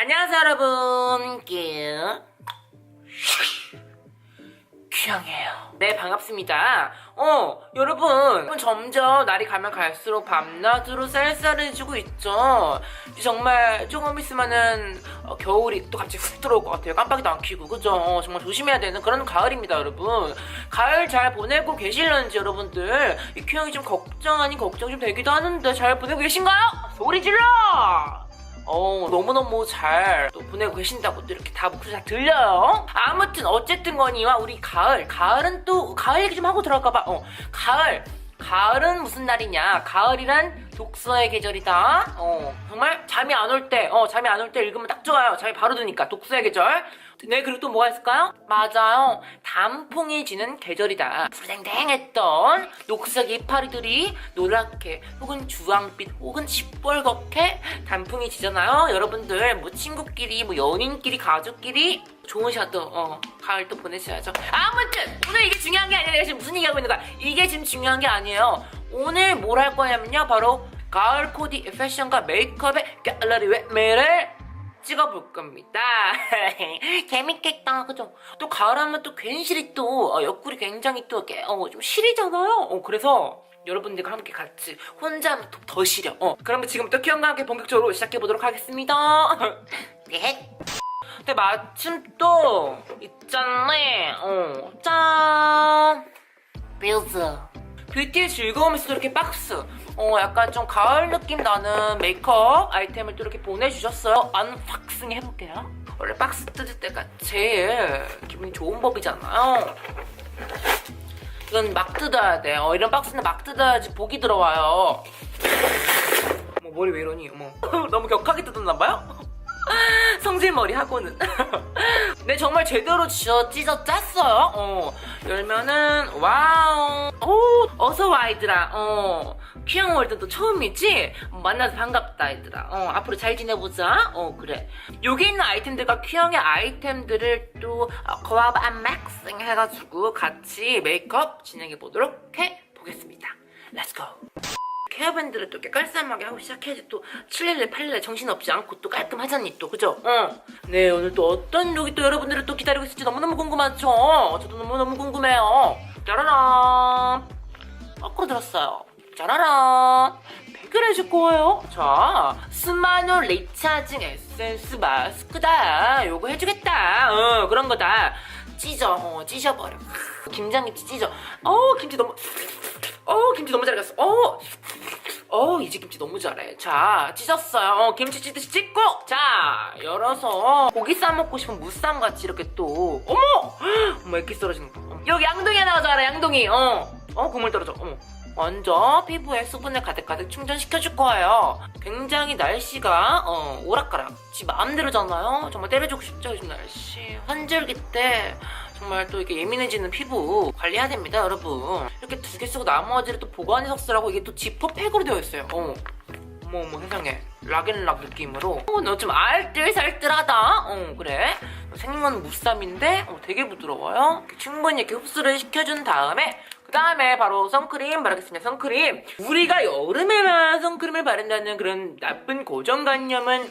안녕하세요 여러분 큐 큐형이에요. 네 반갑습니다. 어 여러분 점점 날이 가면 갈수록 밤낮으로 쌀쌀해지고 있죠. 정말 조금 있으면은 어, 겨울이 또 갑자기 훅 들어올 것 같아요. 깜빡이도 안 켜고 그죠? 어, 정말 조심해야 되는 그런 가을입니다 여러분. 가을 잘 보내고 계실런지 여러분들. 이 큐형이 좀 걱정 아닌 걱정 좀 되기도 하는데 잘 보내고 계신가요? 소리 질러! 어, 너무너무 잘 또 보내고 계신다고 또 이렇게 다 목소리 잘 들려요. 아무튼 어쨌든 거니와 우리 가을, 가을은 또 가을 얘기 좀 하고 들어갈까봐. 어, 가을. 가을은 무슨 날이냐? 가을이란 독서의 계절이다. 어, 정말 잠이 안 올 때, 어, 잠이 안 올 때 읽으면 딱 좋아요. 잠이 바로 드니까 독서의 계절. 네, 그리고 또 뭐가 있을까요? 맞아요. 단풍이 지는 계절이다. 푸르댕댕했던 녹색 이파리들이 노랗게 혹은 주황빛 혹은 시뻘겋게 단풍이 지잖아요. 여러분들 뭐 친구끼리 뭐 연인끼리 가족끼리 좋은 샷도 어 가을 또 보내셔야죠. 아무튼 오늘 이게 중요한 게 아니라 지금 무슨 얘기하고 있는 거야. 이게 지금 중요한 게 아니에요. 오늘 뭘 할 거냐면요. 바로 가을 코디 패션과 메이크업의 갤러리 웹매를 찍어볼 겁니다. 재밌겠다, 그죠? 또 가을하면 또 괜시리 또 어, 옆구리 굉장히 또 이렇게 어, 좀 시리잖아요. 어, 그래서 여러분들과 함께 같이 혼자 하면 또더 시려. 어, 그러면 지금부터 키영과 함께 본격적으로 시작해 보도록 하겠습니다. 네. 근데 마침 또 있잖아. 어, 짠. 빌즈. 뷰티의 즐거움에서 도 이렇게 박스. 어, 약간 좀 가을 느낌 나는 메이크업 아이템을 또 이렇게 보내주셨어요. 언박싱 해볼게요. 원래 박스 뜯을 때가 제일 기분이 좋은 법이잖아요. 이건 막 뜯어야 돼. 어, 이런 박스는 막 뜯어야지 복이 들어와요. 어머, 머리 왜 이러니? 어머. 너무 격하게 뜯었나봐요? 성질머리 하고는. 네, 정말 제대로 찢어, 찢어 짰어요. 어, 열면은, 와우. 오, 어서 와, 얘들아. 어, 퀴형 월드도 처음이지? 만나서 반갑다, 얘들아. 어, 앞으로 잘 지내보자. 어, 그래. 여기 있는 아이템들과 퀴형의 아이템들을 또, 어, 코압 안맥싱 해가지고 같이 메이크업 진행해 보도록 해 보겠습니다. Let's go. 케어밴드를 또 이렇게 깔쌈하게 하고 시작해야지 또 7일에 8일에 정신없지 않고 또 깔끔하잖니 또 그죠? 어. 네 오늘 또 어떤 룩이 또 여러분들을 또 기다리고 있을지 너무너무 궁금하죠? 저도 너무너무 궁금해요. 짜라란. 거꾸로 들었어요. 짜라란. 해결해줄 거예요. 자 스마노 리차징 에센스 마스크다. 요거 해주겠다. 어 그런 거다. 찢어 어 찢어버려. 김장김치 찢어. 어 김치 너무 어 김치 너무 잘 갔어 어 어, 이제 김치 너무 잘해. 자, 찢었어요. 어, 김치 찢듯이 찢고! 자, 열어서 고기 싸먹고 싶은 무쌈 같이 이렇게 또. 어머! 어머, 액기 썰어지는 거. 여기 양동이 하나 가져와라, 양동이. 어. 어, 국물 떨어져. 어머. 먼저 피부에 수분을 가득가득 충전시켜줄 거예요. 굉장히 날씨가 어, 오락가락. 지 마음대로잖아요. 정말 때려주고 싶죠, 요즘 날씨. 환절기 때 정말 또 이렇게 예민해지는 피부 관리해야 됩니다, 여러분. 이렇게 두 개 쓰고 나머지를 또 보관해서 쓰라고 이게 또 지퍼팩으로 되어 있어요. 어머. 어머, 어머, 세상에. 락앤락 느낌으로. 어, 너 좀 알뜰살뜰하다. 어, 그래. 건 무쌈인데, 어, 되게 부드러워요. 이렇게 충분히 이렇게 흡수를 시켜준 다음에, 그 다음에 바로 선크림 바르겠습니다. 선크림. 우리가 여름에만 선크림을 바른다는 그런 나쁜 고정관념은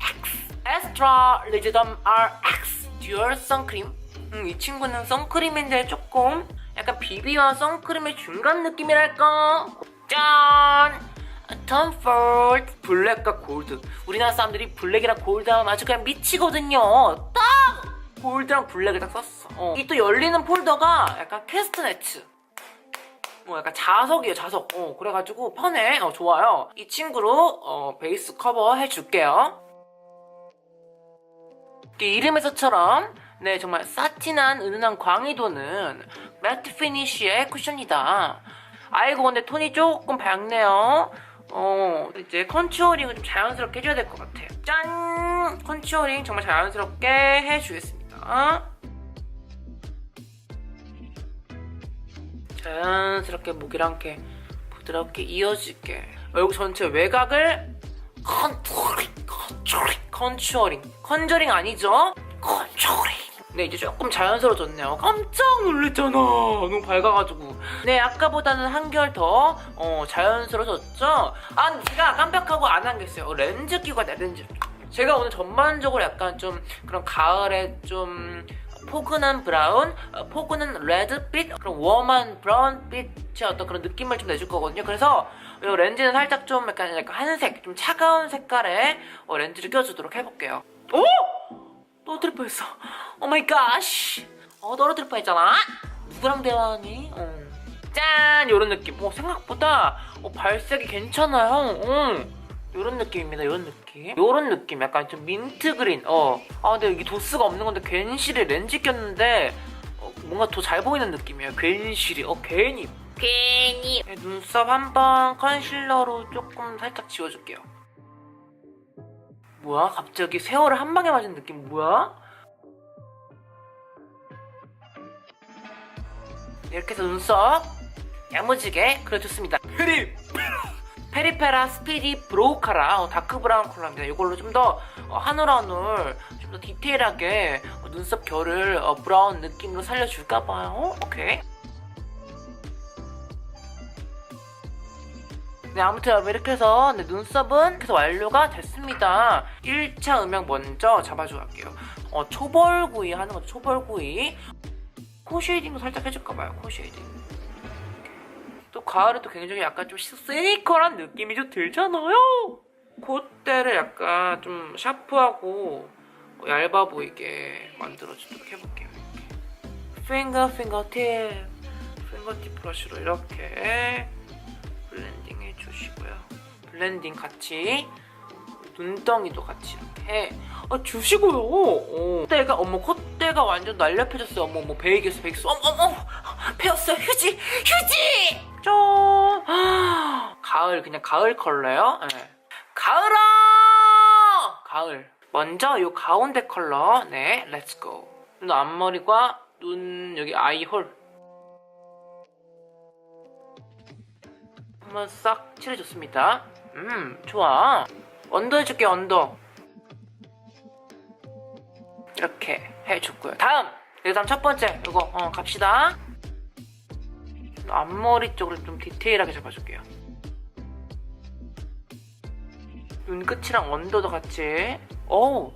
X. 에스트라 리지덤 RX 듀얼 선크림. 음, 이 친구는 선크림인데 조금 약간 비비와 선크림의 중간 느낌이랄까? 짠! 톰포드 블랙과 골드. 우리나라 사람들이 블랙이랑 골드 하면 아주 그냥 미치거든요. 딱! 골드랑 블랙을 딱 썼어. 어. 이또 열리는 폴더가 약간 캐스트네츠. 어, 약간 자석이에요, 자석. 어, 그래가지고 편해. 어, 좋아요. 이 친구로 어, 베이스 커버 해줄게요. 이름에서처럼 네 정말 사틴한 은은한 광이 도는 매트 피니쉬의 쿠션이다. 아이고 근데 톤이 조금 밝네요. 어 이제 컨투어링을 좀 자연스럽게 해줘야 될 것 같아요. 짠! 컨츄어링 정말 자연스럽게 해주겠습니다 자연스럽게 목이랑 이렇게 부드럽게 이어지게 얼굴 전체 외곽을 컨투어링 컨투어링 컨츄어링 컨저링 아니죠? 컨츄어링 네 이제 조금 자연스러워졌네요 깜짝 놀랐잖아 너무 밝아가지고 네 아까보다는 한결 더 어, 자연스러워졌죠? 아 근데 제가 깜빡하고 안 한 게 있어요 어, 렌즈 끼고 내 렌즈 제가 오늘 전반적으로 약간 좀 그런 가을에 좀 포근한 브라운, 어, 포근한 레드빛, 그런 웜한 브라운빛의 어떤 그런 느낌을 좀 내줄 거거든요. 그래서 이 렌즈는 살짝 좀 약간, 약간 한색, 좀 차가운 색깔의 어, 렌즈를 껴주도록 해볼게요. 오! 떨어뜨릴 뻔했어. 오 마이 갓. 어, 떨어뜨릴 뻔했잖아. 누구랑 대화하니? 어. 짠! 요런 느낌. 어, 생각보다 어, 발색이 괜찮아요. 응. 요런 느낌입니다. 요런 느낌. 요런 느낌. 약간 좀 민트 그린. 어. 아, 근데 이게 도수가 없는 건데 괜시리 렌즈 꼈는데 어, 뭔가 더 잘 보이는 느낌이에요. 괜시리. 어, 괜히. 괜히. 네, 눈썹 한번 컨실러로 조금 살짝 지워줄게요. 뭐야? 갑자기 세월을 한 방에 맞은 느낌 뭐야? 네, 이렇게 해서 눈썹 야무지게 그려줬습니다. 페리 페리페라 스피디 브로우카라 어, 다크 브라운 컬러입니다. 이걸로 좀 더 한올 한올 좀 더 디테일하게 어, 눈썹 결을 어, 브라운 느낌으로 살려줄까 봐요. 오케이. 네, 아무튼 이렇게 해서 네, 눈썹은 계속 완료가 됐습니다. 1차 음영 먼저 잡아주고 갈게요. 어, 초벌구이 하는 거죠, 초벌구이. 코 쉐이딩도 살짝 해줄까 봐요, 코 쉐이딩. 또 가을에 또 굉장히 약간 좀 시니컬한 느낌이 좀 들잖아요. 콧대를 약간 좀 샤프하고 얇아 보이게 만들어주도록 해볼게요. 핑거 핑거 팁 핑거 팁 브러쉬로 이렇게 블렌딩 해 주시고요. 블렌딩 같이 눈덩이도 같이 이렇게 아, 주시고요. 어. 콧대가 어머 콧대가 완전 날렵해졌어요. 어머 어머 베이겠어 베이겠어. 어머 어머 배웠어요. 휴지 휴지. 짠. 가을 그냥 가을 컬러요. 네. 가을아 가을. 먼저 요 가운데 컬러 네 렛츠고. 눈 앞머리과 눈 여기 아이홀 한번 싹 칠해줬습니다. 음, 좋아. 언더 해줄게, 언더. 이렇게 해줬고요. 다음! 그 다음 첫 번째, 이거, 어, 갑시다. 앞머리 쪽을 좀 디테일하게 잡아줄게요. 눈끝이랑 언더도 같이. 어우!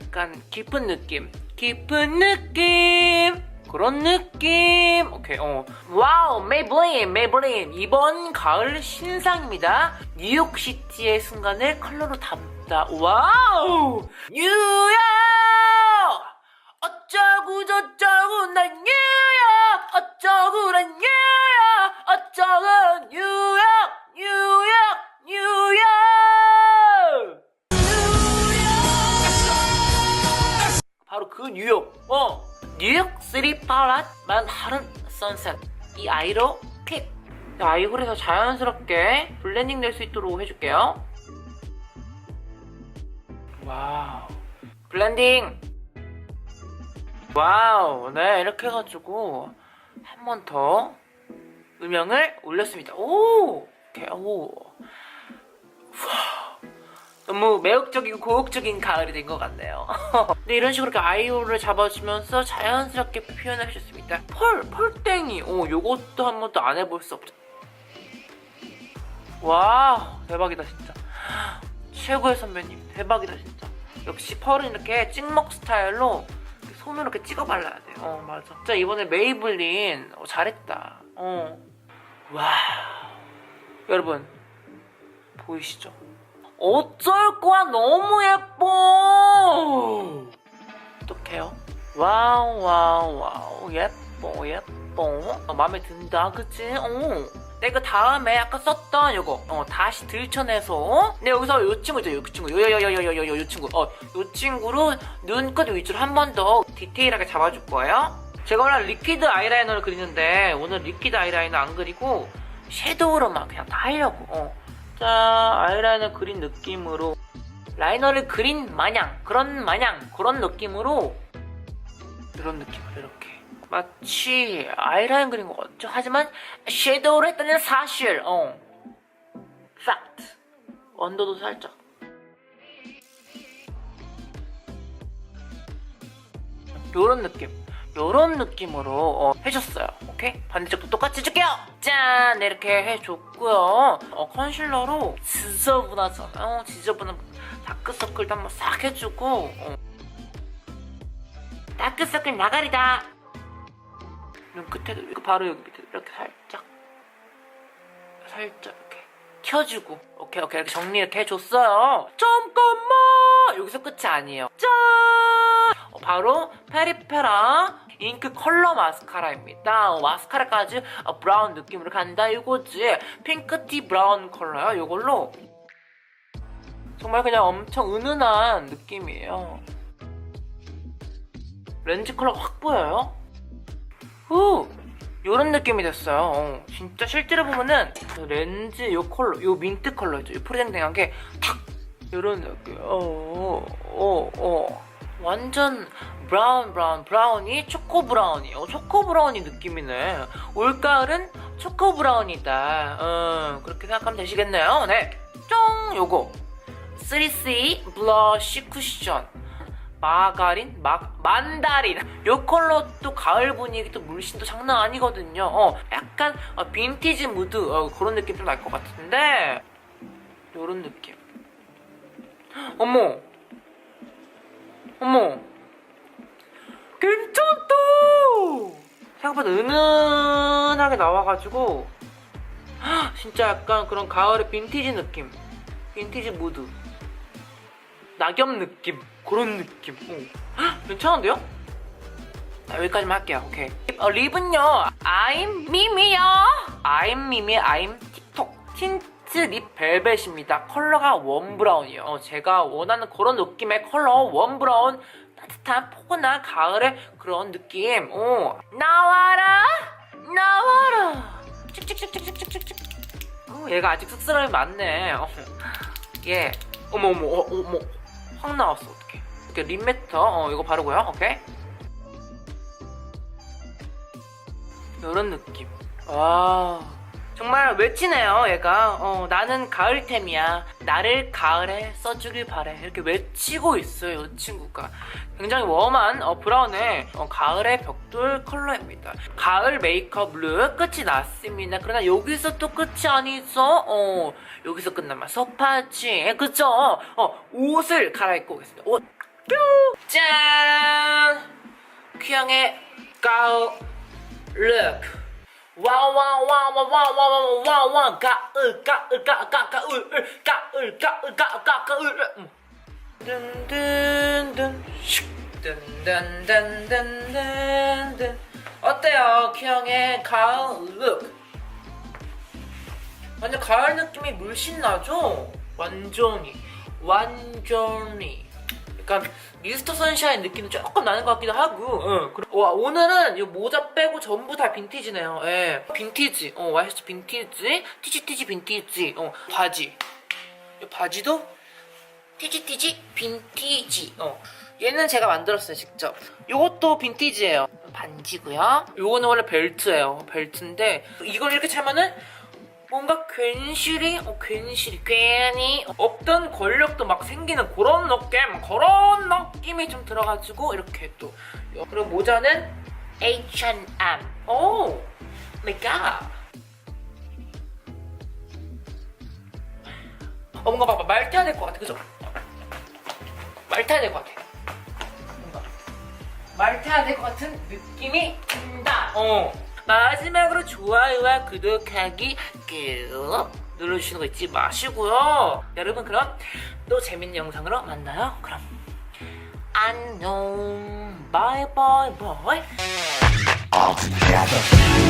약간 깊은 느낌. 깊은 느낌! 그런 느낌. 오케이, 어. 와우, 메이블린, 메이블린. 이번 가을 신상입니다. 뉴욕시티의 순간을 컬러로 담다. 와우! 뉴욕! 어쩌고 저쩌고 난 뉴욕! 어쩌고 난 뉴욕! 어쩌고 뉴욕! 뉴욕! 뉴욕! 바로 그 뉴욕. 어. 뉴욕 시티 팔랏 만하른 선셋. 이 아이로 픽. 이 아이홀에서 자연스럽게 블렌딩 될 수 있도록 해줄게요. 와우. 블렌딩. 와우. 네, 이렇게 해가지고 한 번 더 음영을 올렸습니다. 오. 오케이. 오. 너무 매혹적이고 고혹적인 가을이 된 것 같네요. 네, 이런 식으로 이렇게 아이오를 잡아주면서 자연스럽게 표현을 해줬습니다. 펄, 펄땡이. 오, 요것도 한 번도 안 해볼 수 없죠. 와, 대박이다, 진짜. 최고의 선배님, 대박이다, 진짜. 역시 펄은 이렇게 찍먹 스타일로 손으로 이렇게 찍어 발라야 돼요. 어, 맞아. 진짜 이번에 메이블린 어, 잘했다. 어. 와. 여러분, 보이시죠? 어쩔 거야? 너무 예뻐. 어떡해요? 와우 와우 와우. 예뻐 예뻐. 어, 마음에 든다. 그치? 어. 내가 다음에 아까 썼던 요거. 어, 다시 들춰내서. 네 여기서 요 친구 있죠? 요 친구. 요요요요요요 요 친구. 어요 친구로 눈끝 위주로 한 번 더 디테일하게 잡아줄 거예요. 제가 원래 리퀴드 아이라이너를 그리는데 오늘 리퀴드 아이라이너 안 그리고 섀도우로만 그냥 다 하려고. 어. 자 아이라인을 그린 느낌으로 라이너를 그린 마냥 그런 마냥 그런 느낌으로 이런 느낌으로 이렇게. 마치 아이라인 그린 것 같죠? 하지만 섀도우를 했다는 사실. 어. Fact. 언더도 살짝. 요런 느낌 요런 느낌으로 어, 해줬어요. 오케이? 반대쪽도 똑같이 해줄게요! 짠! 네, 이렇게 해줬고요. 어, 컨실러로 지저분하잖아요 지저분한 다크서클도 한번 싹 해주고 어. 다크서클 나가리다! 눈 끝에도 이거 바로 여기 밑에 이렇게 살짝 살짝 이렇게 켜주고. 오케이 오케이. 이렇게 정리 이렇게 해줬어요. 잠깐만! 여기서 끝이 아니에요. 짠! 어, 바로 페리페라 잉크 컬러 마스카라입니다 어, 마스카라까지 어, 브라운 느낌으로 간다 이거지 핑크티 브라운 컬러요 이걸로 정말 그냥 엄청 은은한 느낌이에요 렌즈 컬러가 확 보여요 후 요런 느낌이 됐어요. 어, 진짜 실제로 보면은 그 렌즈 요 컬러, 요 민트 컬러 있죠. 요 푸르댕댕한 게 탁! 요런 느낌. 어, 어, 어. 완전 브라운, 브라운, 브라운이 초코 브라운이요. 초코 브라운이 느낌이네. 올가을은 초코 브라운이다. 어, 그렇게 생각하면 되시겠네요. 네. 쫑! 요거. 3C 블러쉬 쿠션. 마가린? 마, 만다린 요 컬러도 가을 분위기 또 물씬 도 장난 아니거든요 어 약간 어, 빈티지 무드 어, 그런 느낌 좀 날 것 같은데 요런 느낌 어머 어머. 괜찮다. 생각보다 은은하게 나와가지고. 헉, 진짜 약간 그런 가을의 빈티지 느낌. 빈티지 무드. 낙엽 느낌. 그런 느낌. 어. 헉, 괜찮은데요? 자, 여기까지만 할게요. 오케이. 어, 립은요. I'm 미미요 I'm 미미 I'm 틱톡. 틴 트 립 벨벳입니다. 컬러가 웜브라운이에요. 어, 제가 원하는 그런 느낌의 컬러 웜브라운 따뜻한 포근한 가을의 그런 느낌. 어. 나와라! 나와라! 찍찍찍찍찍찍찍 어, 얘가 아직 쑥스러움이 많네. 어. 얘 어머 어머 어, 어머. 확 나왔어. 어떡해. 이렇게 립 매터. 어 이거 바르고요. 오케이. 이런 느낌. 와 정말 외치네요 얘가. 어 나는 가을템이야. 나를 가을에 써주길 바래. 이렇게 외치고 있어요 이 친구가. 굉장히 웜한 어, 브라운의 어, 가을의 벽돌 컬러입니다. 가을 메이크업 룩 끝이 났습니다. 그러나 여기서 또 끝이 아니죠? 어 여기서 끝나면 소파지. 그죠 어 옷을 갈아입고 오겠습니다. 옷. 뾰! 짠! 퀴영의 가을 룩 와와와와와와와와와 가을 가을 가을 가을 가을 가을 가을 가을 가을 음. 든든든 든 든든든든든 어때요 키형의 가을 룩 완전 가을 느낌이 물씬 나죠? 완전히 완전히 약간 미스터 선샤인 느낌이 조금 나는 것 같기도 하고. 응. 와 오늘은 이 모자 빼고 전부 다 빈티지네요. 예. 빈티지. 어 와이셔츠 빈티지 티지티지 빈티지. 어 바지. 이 바지도 티지티지 빈티지. 어 얘는 제가 만들었어요 직접. 요것도 빈티지예요. 반지고요. 요거는 원래 벨트예요. 벨트인데 이걸 이렇게 차면은 뭔가 괜시리? 어, 괜시리. 괜히 없던 권력도 막 생기는 그런 느낌 그런 느낌이 좀 들어가지고 이렇게 또. 그리고 모자는 H&M. 오 마이 갓 어 뭔가 막 말타야 될 것 같아. 그죠? 말 타야 될 것 같아. 뭔가. 말 타야 될 것 같은 느낌이 든다. 어 마지막으로 좋아요와 구독하기 꾹 눌러주시는 거 잊지 마시고요. 여러분 그럼 또 재밌는 영상으로 만나요. 그럼 안녕. 바이바이 바이 all together.